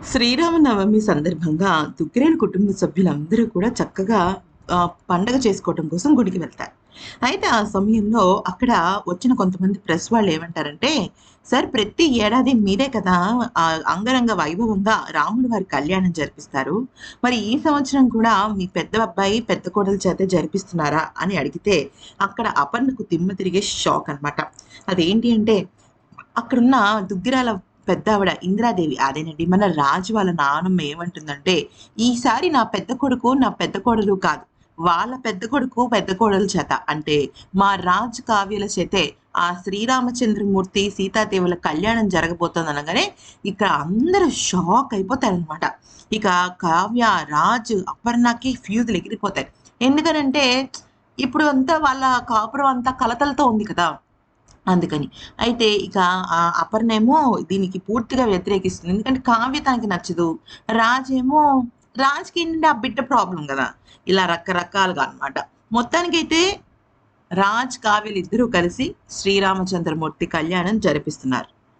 శ్రీరామనవమి సందర్భంగా దుగ్గిరేణి కుటుంబ సభ్యులందరూ కూడా చక్కగా పండగ చేసుకోవటం కోసం గుడికి వెళ్తారు. అయితే ఆ సమయంలో అక్కడ వచ్చిన కొంతమంది ప్రెస్ వాళ్ళు ఏమంటారంటే సార్ ప్రతి ఏడాది మీరే కదా ఆ, అంగరంగ వైభవంగా రాముడి వారి కళ్యాణం జరిపిస్తారు. మరి ఈ సంవత్సరం కూడా మీ పెద్ద అబ్బాయి పెద్ద కోడల చేత జరిపిస్తున్నారా? అని అడిగితే అక్కడ అపర్ణకు తిమ్మ తిరిగే షాక్ అన్నమాట. అదేంటి అంటే అక్కడున్న దుగ్గిరాల పెద్ద ఆవిడ ఇందిరాదేవి అదేనండి మన రాజు వాళ్ళ నానమ్మ ఏమంటుందంటే ఈసారి నా పెద్ద కొడుకు నా పెద్ద కోడలు కాదు వాళ్ళ పెద్ద కొడుకు పెద్ద కోడల చేత. అంటే మా రాజు కావ్యుల చేతే ఆ శ్రీరామచంద్రమూర్తి సీతాదేవుల కళ్యాణం జరగబోతుంది అనగానే ఇక్కడ అందరూ షాక్ అయిపోతారనమాట. ఇక కావ్య రాజు అపర్ణకి ఫ్యూజులు ఎగిరిపోతాయి. ఎందుకనంటే ఇప్పుడు అంతా వాళ్ళ కాపురం అంతా కలతలతో ఉంది కదా. అందుకని. అయితే ఇక ఆ అపర్ణేమో దీనికి పూర్తిగా వ్యతిరేకిస్తుంది. ఎందుకంటే కావ్య తనకి నచ్చదు. రాజేమో రాజ్కి ఏంటంటే ఆ బిడ్డ ప్రాబ్లం కదా. ఇలా రకరకాలుగా అనమాట మొత్తానికైతే రాజ్ కావ్యలు ఇద్దరూ కలిసి శ్రీరామచంద్రమూర్తి కళ్యాణం జరిపిస్తున్నారు.